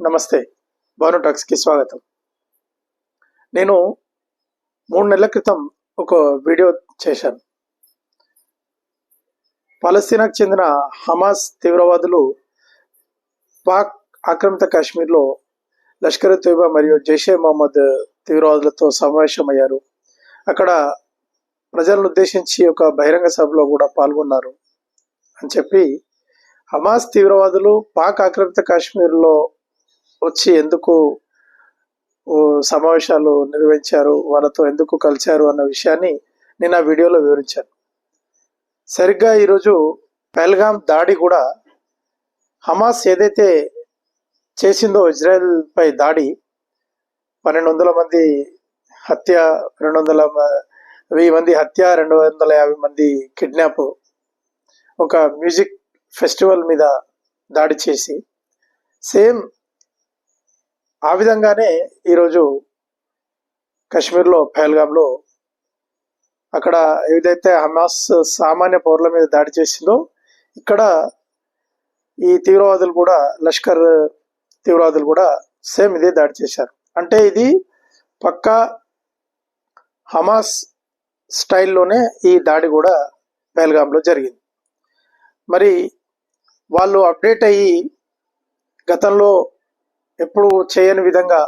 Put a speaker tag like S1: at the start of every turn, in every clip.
S1: నమస్తే. భాను టాక్స్కి స్వాగతం. నేను మూడు నెలల క్రితం ఒక వీడియో చేశాను. పాలస్తీనాకు చెందిన హమాస్ తీవ్రవాదులు పాక్ ఆక్రమిత కాశ్మీర్లో లష్కర్ తోయిబా మరియు జైషే మహమ్మద్ తీవ్రవాదులతో సమావేశమయ్యారు. అక్కడ ప్రజలను ఉద్దేశించి ఒక బహిరంగ సభలో కూడా పాల్గొన్నారు అని చెప్పి హమాస్ తీవ్రవాదులు పాక్ ఆక్రమిత కాశ్మీర్లో వచ్చి ఎందుకు సమావేశాలు నిర్వహించారు వాళ్ళతో ఎందుకు కలిశారు అన్న విషయాన్ని నేను ఆ వీడియోలో వివరించాను. సరిగ్గా ఈరోజు పెల్గాం దాడి కూడా హమాస్ ఏదైతే చేసిందో ఇజ్రాయెల్ పై దాడి పన్నెండు వందల మంది హత్య రెండు వందల వెయ్యి మంది హత్య రెండు వందల యాభై మంది కిడ్నాప్ ఒక మ్యూజిక్ ఫెస్టివల్ మీద దాడి చేసి సేమ్ ఆ విధంగానే ఈరోజు కాశ్మీర్లో పహల్గామ్లో అక్కడ ఏదైతే హమాస్ సామాన్య పౌరుల మీద దాడి చేసిందో ఇక్కడ ఈ తీవ్రవాదులు కూడా లష్కర్ తీవ్రవాదులు కూడా సేమ్ ఇదే దాడి చేశారు. అంటే ఇది పక్కా హమాస్ స్టైల్లోనే ఈ దాడి కూడా పహల్గామ్లో జరిగింది. మరి వాళ్ళు అప్డేట్ అయ్యి గతంలో ఎప్పుడూ చేయని విధంగా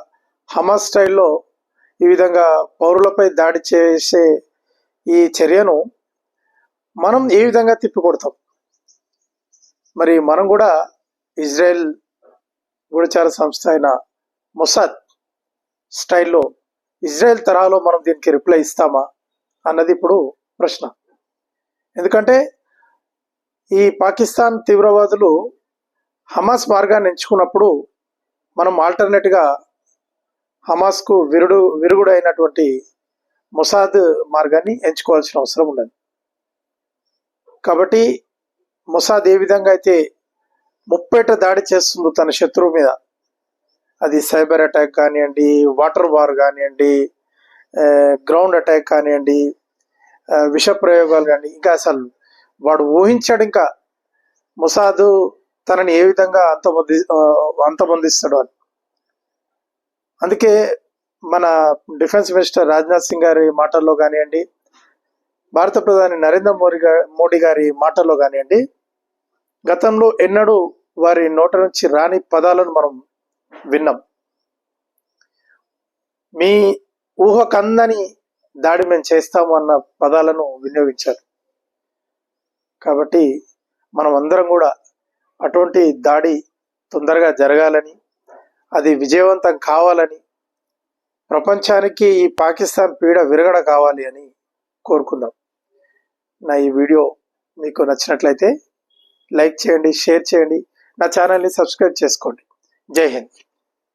S1: హమాస్ స్టైల్లో ఈ విధంగా పౌరులపై దాడి చేసే ఈ చర్యను మనం ఏ విధంగా తిప్పికొడతాం? మరి మనం కూడా ఇజ్రాయెల్ గూఢచార సంస్థ అయిన మొసాద్ స్టైల్లో ఇజ్రాయెల్ తరహాలో మనం దీనికి రిప్లై ఇస్తామా అన్నది ఇప్పుడు ప్రశ్న. ఎందుకంటే ఈ పాకిస్తాన్ తీవ్రవాదులు హమాస్ మార్గాన్ని ఎంచుకున్నప్పుడు మనం ఆల్టర్నేట్గా హమాస్కు విరుడు విరుగుడు అయినటువంటి మార్గాన్ని ఎంచుకోవాల్సిన అవసరం ఉన్నది. కాబట్టి ముసాద్ ఏ విధంగా అయితే ముప్పేట దాడి చేస్తుందో తన శత్రువు మీద అది సైబర్ అటాక్ కానివ్వండి వాటర్ వార్ కానివ్వండి గ్రౌండ్ అటాక్ కానివ్వండి విష ప్రయోగాలు కానీ ఇంకా అసలు వాడు ఊహించాడు ఇంకా ముసాదు తనని ఏ విధంగా అంతమొంది అంతమొందిస్తాడు అని. అందుకే మన డిఫెన్స్ మినిస్టర్ రాజ్నాథ్ సింగ్ గారి మాటల్లో కానివ్వండి భారత ప్రధాని నరేంద్ర మోడీ గారి మోడీ గారి మాటల్లో కానివ్వండి గతంలో ఎన్నడూ వారి నోట నుంచి రాని పదాలను మనం విన్నాం. మీ ఊహ కందని దాడి మేము చేస్తాము అన్న పదాలను వినియోగించారు. కాబట్టి మనం అందరం కూడా అటువంటి దాడి తొందరగా జరగాలని అది విజయవంతం కావాలని ప్రపంచానికి ఈ పాకిస్తాన్ పీడ విరగడ కావాలి అని కోరుకుందాం. నా ఈ వీడియో మీకు నచ్చినట్లయితే లైక్ చేయండి షేర్ చేయండి. నా ఛానల్ని సబ్స్క్రైబ్ చేసుకోండి. జై హింద్.